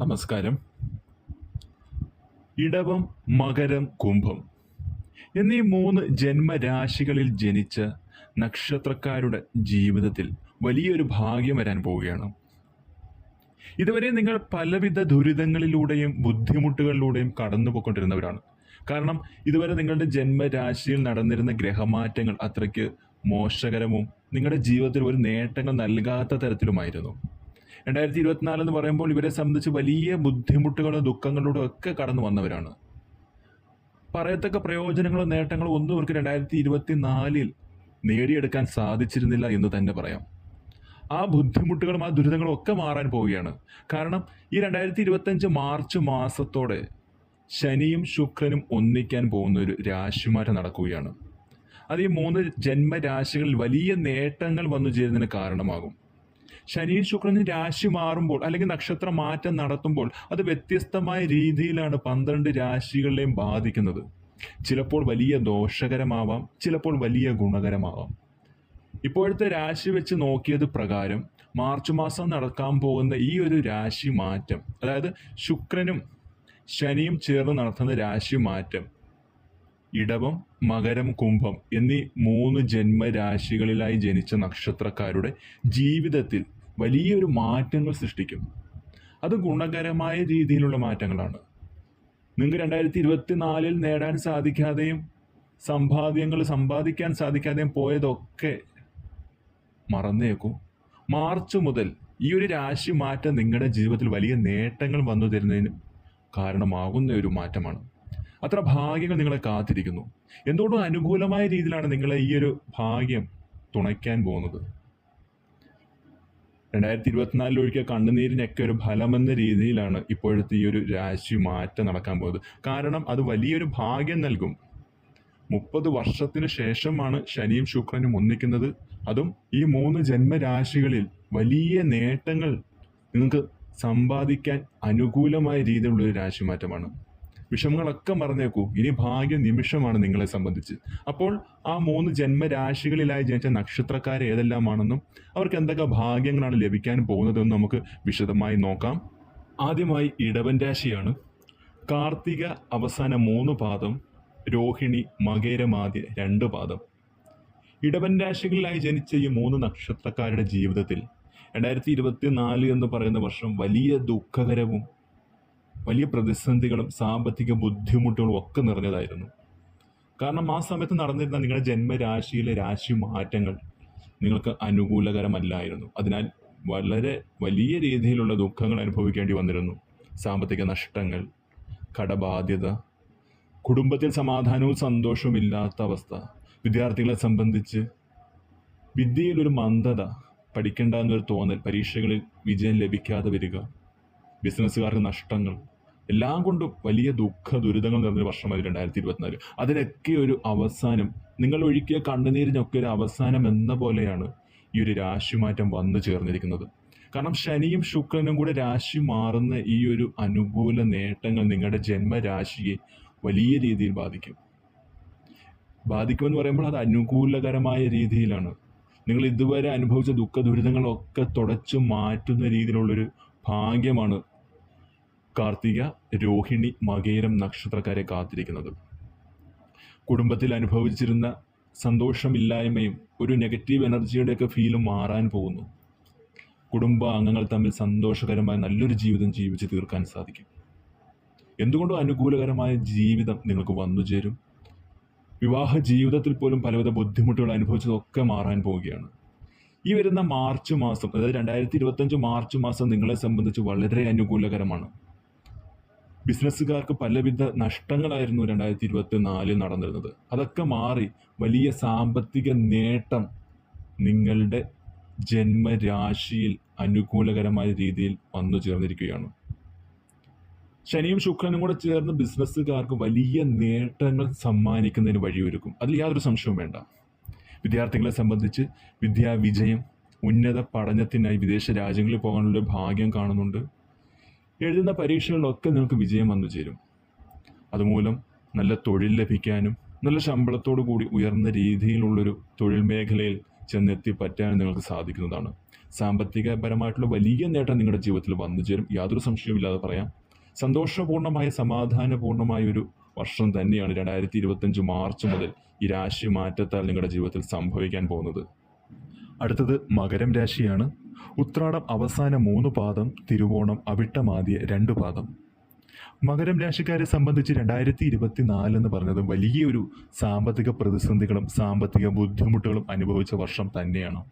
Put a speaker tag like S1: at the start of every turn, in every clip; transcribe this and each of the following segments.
S1: നമസ്കാരം. ഇടവം മകരം കുംഭം എന്നീ മൂന്ന് ജന്മരാശികളിൽ ജനിച്ച നക്ഷത്രക്കാരുടെ ജീവിതത്തിൽ വലിയൊരു ഭാഗ്യം വരാൻ പോവുകയാണ്. ഇതുവരെ നിങ്ങൾ പലവിധ ദുരിതങ്ങളിലൂടെയും ബുദ്ധിമുട്ടുകളിലൂടെയും കടന്നു പോയിക്കൊണ്ടിരുന്നവരാണ് കാരണം ഇതുവരെ നിങ്ങളുടെ ജന്മരാശിയിൽ നടന്നിരുന്ന ഗ്രഹമാറ്റങ്ങൾ അത്രയ്ക്ക് മോശകരവും നിങ്ങളുടെ ജീവിതത്തിൽ ഒരു നേട്ടങ്ങൾ നൽകാത്ത തരത്തിലുമായിരുന്നു. രണ്ടായിരത്തി ഇരുപത്തിനാല് എന്ന് പറയുമ്പോൾ ഇവരെ സംബന്ധിച്ച് വലിയ ബുദ്ധിമുട്ടുകളും ദുഃഖങ്ങളിലൂടെ ഒക്കെ കടന്നു വന്നവരാണ്. പറയത്തക്ക പ്രയോജനങ്ങളും നേട്ടങ്ങളും ഒന്നും ഇവർക്ക് രണ്ടായിരത്തി ഇരുപത്തി നാലിൽ നേടിയെടുക്കാൻ സാധിച്ചിരുന്നില്ല എന്ന് തന്നെ പറയാം. ആ ബുദ്ധിമുട്ടുകളും ആ ദുരിതങ്ങളും ഒക്കെ മാറാൻ പോവുകയാണ്. കാരണം ഈ രണ്ടായിരത്തി ഇരുപത്തഞ്ച് മാർച്ച് മാസത്തോടെ ശനിയും ശുക്രനും ഒന്നിക്കാൻ പോകുന്ന ഒരു രാശിമാറ്റം നടക്കുകയാണ്. അത് ഈ മൂന്ന് ജന്മരാശികളിൽ വലിയ നേട്ടങ്ങൾ വന്നു ചേരുന്നതിന് കാരണമാകും. ശനിയും ശുക്രനും രാശി മാറുമ്പോൾ അല്ലെങ്കിൽ നക്ഷത്ര മാറ്റം നടത്തുമ്പോൾ അത് വ്യത്യസ്തമായ രീതിയിലാണ് പന്ത്രണ്ട് രാശികളെയും ബാധിക്കുന്നത്. ചിലപ്പോൾ വലിയ ദോഷകരമാവാം ചിലപ്പോൾ വലിയ ഗുണകരമാവാം. ഇപ്പോഴത്തെ രാശി വെച്ച് നോക്കിയത് പ്രകാരം മാർച്ച് മാസം നടക്കാൻ പോകുന്ന ഈ ഒരു രാശി മാറ്റം അതായത് ശുക്രനും ശനിയും ചേർന്ന് നടത്തുന്ന രാശി മാറ്റം ഇടവം മകരം കുംഭം എന്നീ മൂന്ന് ജന്മരാശികളിലായി ജനിച്ച നക്ഷത്രക്കാരുടെ ജീവിതത്തിൽ വലിയൊരു മാറ്റങ്ങൾ സൃഷ്ടിക്കും അത് ഗുണകരമായ രീതിയിലുള്ള മാറ്റങ്ങളാണ്. നിങ്ങൾക്ക് രണ്ടായിരത്തി ഇരുപത്തി നാലിൽ നേടാൻ സാധിക്കാതെയും സമ്പാദ്യങ്ങൾ സമ്പാദിക്കാൻ സാധിക്കാതെയും പോയതൊക്കെ മറന്നേക്കും. മാർച്ച് മുതൽ ഈ ഒരു രാശി മാറ്റം നിങ്ങളുടെ ജീവിതത്തിൽ വലിയ നേട്ടങ്ങൾ വന്നു തരുന്നതിന് കാരണമാകുന്ന ഒരു മാറ്റമാണ്. അത്ര ഭാഗ്യങ്ങൾ നിങ്ങളെ കാത്തിരിക്കുന്നു. എന്തുകൊണ്ടും അനുകൂലമായ രീതിയിലാണ് നിങ്ങളെ ഈ ഒരു ഭാഗ്യം തുണയ്ക്കാൻ പോകുന്നത്? രണ്ടായിരത്തി ഇരുപത്തിനാലിൽ ഒഴിക്കുക കണ്ണുനീരിനൊക്കെ ഒരു ഫലമെന്ന രീതിയിലാണ് ഇപ്പോഴത്തെ ഈ ഒരു രാശി മാറ്റം നടക്കാൻ പോകുന്നത്. കാരണം അത് വലിയൊരു ഭാഗ്യം നൽകും. മുപ്പത് വർഷത്തിന് ശേഷമാണ് ശനിയും ശുക്രനും ഒന്നിക്കുന്നത്. അതും ഈ മൂന്ന് ജന്മരാശികളിൽ വലിയ നേട്ടങ്ങൾ നിങ്ങൾക്ക് സമ്പാദിക്കാൻ അനുകൂലമായ രീതിയിലുള്ള ഒരു രാശിമാറ്റമാണ് വിഷമങ്ങളൊക്കെ മറന്നേക്കൂ. ഇനി ഭാഗ്യ നിമിഷമാണ് നിങ്ങളെ സംബന്ധിച്ച്. അപ്പോൾ ആ മൂന്ന് ജന്മരാശികളിലായി ജനിച്ച നക്ഷത്രക്കാർ ഏതെല്ലാമാണെന്നും അവർക്ക് എന്തൊക്കെ ഭാഗ്യങ്ങളാണ് ലഭിക്കാൻ പോകുന്നതെന്നും നമുക്ക് വിശദമായി നോക്കാം. ആദ്യമായി ഇടവൻ രാശിയാണ്. കാർത്തിക അവസാന മൂന്ന് പാദം രോഹിണി മകേരമാദ്യ രണ്ട് പാദം. ഇടവൻ രാശികളിലായി ജനിച്ച ഈ മൂന്ന് നക്ഷത്രക്കാരുടെ ജീവിതത്തിൽ രണ്ടായിരത്തി ഇരുപത്തി നാല് എന്ന് പറയുന്ന വർഷം വലിയ ദുഃഖകരവും വലിയ പ്രതിസന്ധികളും സാമ്പത്തിക ബുദ്ധിമുട്ടുകളും ഒക്കെ നിറഞ്ഞതായിരുന്നു. കാരണം ആ സമയത്ത് നടന്നിരുന്ന നിങ്ങളുടെ ജന്മരാശിയിലെ രാശി മാറ്റങ്ങൾ നിങ്ങൾക്ക് അനുകൂലകരമല്ലായിരുന്നു. അതിനാൽ വളരെ വലിയ രീതിയിലുള്ള ദുഃഖങ്ങൾ അനുഭവിക്കേണ്ടി വന്നിരുന്നു. സാമ്പത്തിക നഷ്ടങ്ങൾ കടബാധ്യത കുടുംബത്തിൽ സമാധാനവും സന്തോഷവും ഇല്ലാത്ത അവസ്ഥ വിദ്യാർത്ഥികളെ സംബന്ധിച്ച് വിദ്യയിലൊരു മന്ദത പഠിക്കേണ്ട എന്നൊരു തോന്നൽ പരീക്ഷകളിൽ വിജയം ലഭിക്കാതെ വരിക ബിസിനസ്സുകാർക്ക് നഷ്ടങ്ങൾ എല്ലാം കൊണ്ടും വലിയ ദുഃഖ ദുരിതങ്ങൾ നിറഞ്ഞ വർഷമായി രണ്ടായിരത്തി ഇരുപത്തിനാല് അതിനൊക്കെ ഒരു അവസാനം നിങ്ങൾ ഒഴുക്കിയ കണ്ണുനീരിനൊക്കെ ഒരു അവസാനം എന്ന പോലെയാണ് ഈ ഒരു രാശിമാറ്റം വന്നു ചേർന്നിരിക്കുന്നത്. കാരണം ശനിയും ശുക്രനും കൂടെ രാശി മാറുന്ന ഈ ഒരു അനുകൂല നേട്ടങ്ങൾ നിങ്ങളുടെ ജന്മരാശിയെ വലിയ രീതിയിൽ ബാധിക്കും. ബാധിക്കുമെന്ന് പറയുമ്പോൾ അത് അനുകൂലകരമായ രീതിയിലാണ്. നിങ്ങൾ ഇതുവരെ അനുഭവിച്ച ദുഃഖ ദുരിതങ്ങളൊക്കെ തുടച്ചു മാറ്റുന്ന രീതിയിലുള്ളൊരു ഭാഗ്യമാണ് കാർത്തിക രോഹിണി മകേരം നക്ഷത്രക്കാരെ കാത്തിരിക്കുന്നത്. കുടുംബത്തിൽ അനുഭവിച്ചിരുന്ന സന്തോഷമില്ലായ്മയും ഒരു നെഗറ്റീവ് എനർജിയുടെയൊക്കെ ഫീലും മാറാൻ പോകുന്നു. കുടുംബ അംഗങ്ങൾ തമ്മിൽ സന്തോഷകരമായ നല്ലൊരു ജീവിതം ജീവിച്ച് തീർക്കാൻ സാധിക്കും. എന്തുകൊണ്ടും അനുകൂലകരമായ ജീവിതം നിങ്ങൾക്ക് വന്നു ചേരും. വിവാഹ ജീവിതത്തിൽ പോലും പലവിധ ബുദ്ധിമുട്ടുകൾ അനുഭവിച്ചതൊക്കെ മാറാൻ പോവുകയാണ്. ഈ വരുന്ന മാർച്ച് മാസം അതായത് രണ്ടായിരത്തി ഇരുപത്തഞ്ച് മാർച്ച് മാസം നിങ്ങളെ സംബന്ധിച്ച് വളരെ അനുകൂലകരമാണ്. ബിസിനസ്സുകാർക്ക് പലവിധ നഷ്ടങ്ങളായിരുന്നു രണ്ടായിരത്തി ഇരുപത്തി നാലിൽ നടന്നിരുന്നത്. അതൊക്കെ മാറി വലിയ സാമ്പത്തിക നേട്ടം നിങ്ങളുടെ ജന്മരാശിയിൽ അനുകൂലകരമായ രീതിയിൽ വന്നു ചേർന്നിരിക്കുകയാണ്. ശനിയും ശുക്രനും കൂടെ ചേർന്ന് ബിസിനസ്സുകാർക്ക് വലിയ നേട്ടങ്ങൾ സമ്മാനിക്കുന്നതിന് വഴിയൊരുക്കും. അതിൽ യാതൊരു സംശയവും വേണ്ട. വിദ്യാർത്ഥികളെ സംബന്ധിച്ച് വിദ്യാവിജയം ഉന്നത പഠനത്തിനായി വിദേശ രാജ്യങ്ങളിൽ പോകാനുള്ള ഭാഗ്യം കാണുന്നുണ്ട്. എഴുതുന്ന പരീക്ഷകളിലൊക്കെ നിങ്ങൾക്ക് വിജയം വന്നു ചേരും. അതുമൂലം നല്ല തൊഴിൽ ലഭിക്കാനും നല്ല ശമ്പളത്തോടു കൂടി ഉയർന്ന രീതിയിലുള്ളൊരു തൊഴിൽ മേഖലയിൽ ചെന്നെത്തി പറ്റാനും നിങ്ങൾക്ക് സാധിക്കുന്നതാണ്. സാമ്പത്തികപരമായിട്ടുള്ള വലിയ നേട്ടം നിങ്ങളുടെ ജീവിതത്തിൽ വന്നു ചേരും. യാതൊരു സംശയവുമില്ലാതെ പറയാം. സന്തോഷപൂർണമായ സമാധാനപൂർണമായ ഒരു വർഷം തന്നെയാണ് രണ്ടായിരത്തി ഇരുപത്തഞ്ച് മാർച്ച് മുതൽ ഈ രാശി മാറ്റത്താൽ നിങ്ങളുടെ ജീവിതത്തിൽ സംഭവിക്കാൻ പോകുന്നത്. അടുത്തത് മകരം രാശിയാണ്. ഉത്രാടം അവസാന മൂന്ന് പാദം തിരുവോണം അവിട്ടമാദ്യ രണ്ട് പാദം. മകരം രാശിക്കാരെ സംബന്ധിച്ച് രണ്ടായിരത്തി ഇരുപത്തിനാല് എന്ന് പറഞ്ഞത് വലിയൊരു സാമ്പത്തിക പ്രതിസന്ധികളും സാമ്പത്തിക ബുദ്ധിമുട്ടുകളും അനുഭവിച്ച വർഷം തന്നെയാണ്.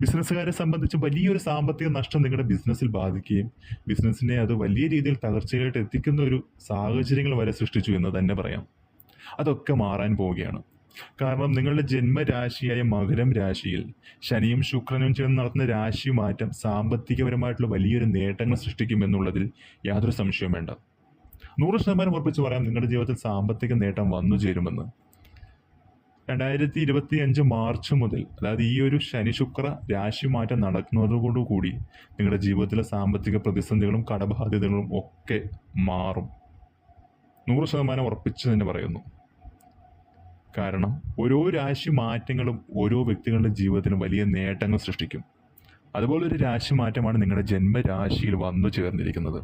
S1: ബിസിനസ്സുകാരെ സംബന്ധിച്ച് വലിയൊരു സാമ്പത്തിക നഷ്ടം നിങ്ങളുടെ ബിസിനസ്സിൽ ബാധിക്കുകയും ബിസിനസ്സിനെ അത് വലിയ രീതിയിൽ തകർച്ചയിലോട്ട് എത്തിക്കുന്ന ഒരു സാഹചര്യങ്ങൾ വരെ സൃഷ്ടിച്ചു എന്ന് തന്നെ പറയാം. അതൊക്കെ മാറാൻ പോവുകയാണ്. കാരണം നിങ്ങളുടെ ജന്മരാശിയായ മകരം രാശിയിൽ ശനിയും ശുക്രനും ചേർന്ന് നടത്തുന്ന രാശി മാറ്റം സാമ്പത്തികപരമായിട്ടുള്ള വലിയൊരു നേട്ടങ്ങൾ സൃഷ്ടിക്കുമെന്നുള്ളതിൽ യാതൊരു സംശയവും വേണ്ട. നൂറ് ശതമാനം ഉറപ്പിച്ച് പറയാം നിങ്ങളുടെ ജീവിതത്തിൽ സാമ്പത്തിക നേട്ടം വന്നു ചേരുമെന്ന്. രണ്ടായിരത്തി ഇരുപത്തി അഞ്ച് മാർച്ച് മുതൽ അതായത് ഈ ഒരു ശനി ശുക്ര രാശി മാറ്റം നടക്കുന്നതോടുകൂടി നിങ്ങളുടെ ജീവിതത്തിലെ സാമ്പത്തിക പ്രതിസന്ധികളും കടബാധ്യതകളും ഒക്കെ മാറും. നൂറ് ശതമാനം ഉറപ്പിച്ച് തന്നെ പറയുന്നു. കാരണം ഓരോ രാശി മാറ്റങ്ങളും ഓരോ വ്യക്തികളുടെ ജീവിതത്തിന് വലിയ നേട്ടങ്ങൾ സൃഷ്ടിക്കും. അതുപോലെ ഒരു രാശി മാറ്റമാണ് നിങ്ങളുടെ ജന്മരാശിയിൽ വന്നു ചേർന്നിരിക്കുന്നത്.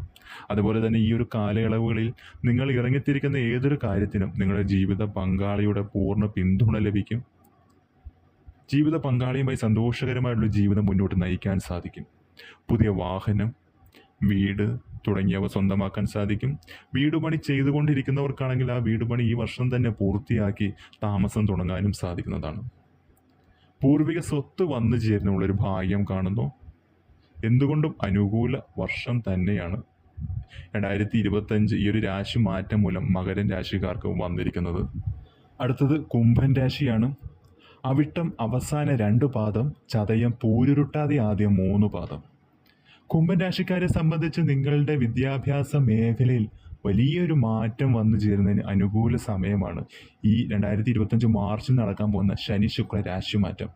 S1: അതുപോലെ തന്നെ ഈ ഒരു കാലയളവുകളിൽ നിങ്ങൾ ഇറങ്ങിത്തിരിക്കുന്ന ഏതൊരു കാര്യത്തിനും നിങ്ങളുടെ ജീവിത പങ്കാളിയുടെ പൂർണ പിന്തുണ ലഭിക്കും. ജീവിത പങ്കാളിയുമായി സന്തോഷകരമായിട്ടുള്ള ജീവിതം മുന്നോട്ട് നയിക്കാൻ സാധിക്കും. പുതിയ വാഹനം വീട് തുടങ്ങിയവ സ്വന്തമാക്കാൻ സാധിക്കും. വീട് പണി ചെയ്തുകൊണ്ടിരിക്കുന്നവർക്കാണെങ്കിൽ ആ വീട് പണി ഈ വർഷം തന്നെ പൂർത്തിയാക്കി താമസം തുടങ്ങാനും സാധിക്കുന്നതാണ്. പൂർവിക സ്വത്ത് വന്നു ചേരുന്നുള്ളൊരു ഭാഗ്യം കാണുന്നു. എന്തുകൊണ്ടും അനുകൂല വർഷം തന്നെയാണ്. രണ്ടായിരത്തി ഇരുപത്തഞ്ച് ഈ ഒരു രാശി മാറ്റം മൂലം മകരൻ രാശിക്കാർക്ക് വന്നിരിക്കുന്നത്. അടുത്തത് കുംഭൻ രാശിയാണ്. അവിട്ടം അവസാന രണ്ട് പാദം ചതയം പൂരുരുട്ടാതെ ആദ്യം മൂന്ന് പാദം. കുംഭൻ രാശിക്കാരെ സംബന്ധിച്ച് നിങ്ങളുടെ വിദ്യാഭ്യാസ മേഖലയിൽ വലിയൊരു മാറ്റം വന്നു ചേരുന്നതിന് അനുകൂല സമയമാണ് ഈ രണ്ടായിരത്തി ഇരുപത്തഞ്ച് മാർച്ചിൽ നടക്കാൻ പോകുന്ന ശനി ശുക്ര രാശിമാറ്റം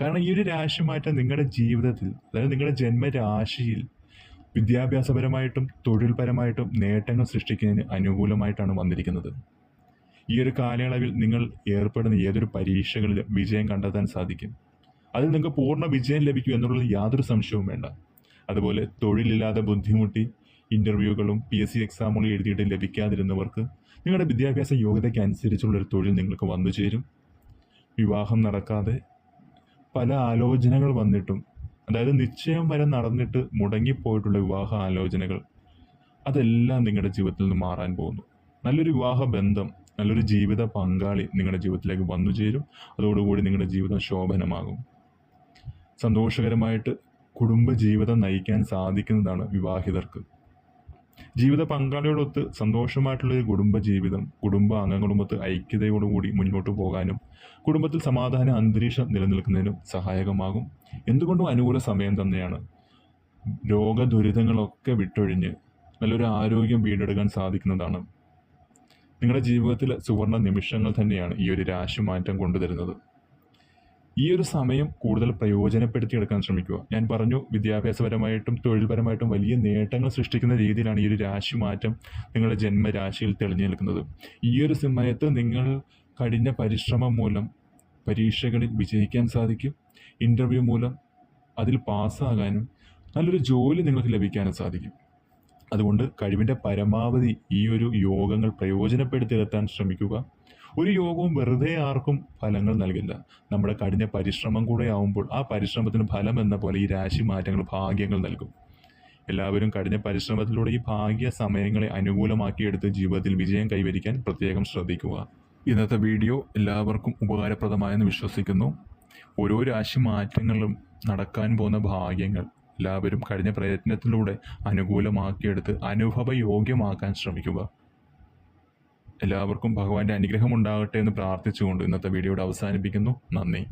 S1: കാരണം ഈ ഒരു രാശിമാറ്റം നിങ്ങളുടെ ജീവിതത്തിൽ അതായത് നിങ്ങളുടെ ജന്മരാശിയിൽ വിദ്യാഭ്യാസപരമായിട്ടും തൊഴിൽപരമായിട്ടും നേട്ടങ്ങൾ സൃഷ്ടിക്കുന്നതിന് അനുകൂലമായിട്ടാണ് വന്നിരിക്കുന്നത്. ഈ ഒരു കാലയളവിൽ നിങ്ങൾ ഏർപ്പെടുന്ന ഏതൊരു പരീക്ഷകളിലും വിജയം കണ്ടെത്താൻ സാധിക്കും. അതിൽ നിങ്ങൾക്ക് പൂർണ വിജയം ലഭിക്കും എന്നുള്ളത് യാതൊരു സംശയവും വേണ്ട. അതുപോലെ തൊഴിലില്ലാതെ ബുദ്ധിമുട്ടി ഇന്റർവ്യൂകളും പി എസ് സി എക്സാമുകളും എഴുതിയിട്ട് ലഭിക്കാതിരുന്നവർക്ക് നിങ്ങളുടെ വിദ്യാഭ്യാസ യോഗ്യതയ്ക്ക് അനുസരിച്ചുള്ള ഒരു തൊഴിൽ നിങ്ങൾക്ക് വന്നു ചേരും. വിവാഹം നടക്കാതെ പല ആലോചനകൾ വന്നിട്ടും അതായത് നിശ്ചയം വരെ നടന്നിട്ട് മുടങ്ങിപ്പോയിട്ടുള്ള വിവാഹ ആലോചനകൾ അതെല്ലാം നിങ്ങളുടെ ജീവിതത്തിൽ നിന്ന് മാറാൻ പോകുന്നു. നല്ലൊരു വിവാഹ ബന്ധം നല്ലൊരു ജീവിത പങ്കാളി നിങ്ങളുടെ ജീവിതത്തിലേക്ക് വന്നു ചേരും. അതോടുകൂടി നിങ്ങളുടെ ജീവിതം ശോഭനമാകും. സന്തോഷകരമായിട്ട് കുടുംബ ജീവിതം നയിക്കാൻ സാധിക്കുന്നതാണ് വിവാഹിതർക്ക്. ജീവിത പങ്കാളിയോടൊത്ത് സന്തോഷമായിട്ടുള്ള ഒരു കുടുംബ ജീവിതം കുടുംബ അംഗങ്ങളുമൊത്ത് ഐക്യതയോടുകൂടി മുന്നോട്ട് പോകാനും കുടുംബത്തിൽ സമാധാന അന്തരീക്ഷം നിലനിൽക്കുന്നതിനും സഹായകമാകും. എന്തുകൊണ്ടും അനുകൂല സമയം തന്നെയാണ്. രോഗദുരിതങ്ങളൊക്കെ വിട്ടൊഴിഞ്ഞ് നല്ലൊരു ആരോഗ്യം വീണ്ടെടുക്കാൻ സാധിക്കുന്നതാണ്. നിങ്ങളുടെ ജീവിതത്തിലെ സുവർണ നിമിഷങ്ങൾ തന്നെയാണ് ഈ ഒരു രാശിമാറ്റം കൊണ്ടുതരുന്നത്. ഈ ഒരു സമയം കൂടുതൽ പ്രയോജനപ്പെടുത്തി എടുക്കാൻ ശ്രമിക്കുക. ഞാൻ പറഞ്ഞു വിദ്യാഭ്യാസപരമായിട്ടും തൊഴിൽപരമായിട്ടും വലിയ നേട്ടങ്ങൾ സൃഷ്ടിക്കുന്ന രീതിയിലാണ് ഈ ഒരു രാശി മാറ്റം നിങ്ങളുടെ ജന്മരാശിയിൽ തെളിഞ്ഞു നിൽക്കുന്നത്. ഈ ഒരു സമയത്ത് നിങ്ങൾ കഠിന പരിശ്രമം മൂലം പരീക്ഷകളിൽ വിജയിക്കാൻ സാധിക്കും. ഇന്റർവ്യൂ മൂലം അതിൽ പാസ്സാകാനും നല്ലൊരു ജോലി നിങ്ങൾക്ക് ലഭിക്കാനും സാധിക്കും. അതുകൊണ്ട് കഴിവിന്റെ പരമാവധി ഈ ഒരു യോഗങ്ങൾ പ്രയോജനപ്പെടുത്തിയെത്താൻ ശ്രമിക്കുക. ഒരു യോഗവും വെറുതെ ആർക്കും ഫലങ്ങൾ നൽകില്ല. നമ്മുടെ കഠിന പരിശ്രമം കൂടെ ആവുമ്പോൾ ആ പരിശ്രമത്തിന് ഫലം എന്ന പോലെ ഈ രാശി മാറ്റങ്ങൾ ഭാഗ്യങ്ങൾ നൽകും. എല്ലാവരും കഠിന പരിശ്രമത്തിലൂടെ ഈ ഭാഗ്യ സമയങ്ങളെ അനുകൂലമാക്കിയെടുത്ത് ജീവിതത്തിൽ വിജയം കൈവരിക്കാൻ പ്രത്യേകം ശ്രദ്ധിക്കുക. ഇന്നത്തെ വീഡിയോ എല്ലാവർക്കും ഉപകാരപ്രദമായെന്ന് വിശ്വസിക്കുന്നു. ഓരോ രാശി മാറ്റങ്ങളും നടക്കാൻ പോകുന്ന ഭാഗ്യങ്ങൾ എല്ലാവരും കഴിഞ്ഞ പ്രയത്നത്തിലൂടെ അനുകൂലമാക്കിയെടുത്ത് അനുഭവയോഗ്യമാക്കാൻ ശ്രമിക്കുക. എല്ലാവർക്കും ഭഗവാന്റെ അനുഗ്രഹം ഉണ്ടാകട്ടെ എന്ന് പ്രാർത്ഥിച്ചുകൊണ്ട് ഇന്നത്തെ വീഡിയോയുടെ അവസാനിപ്പിക്കുന്നു. നന്ദി.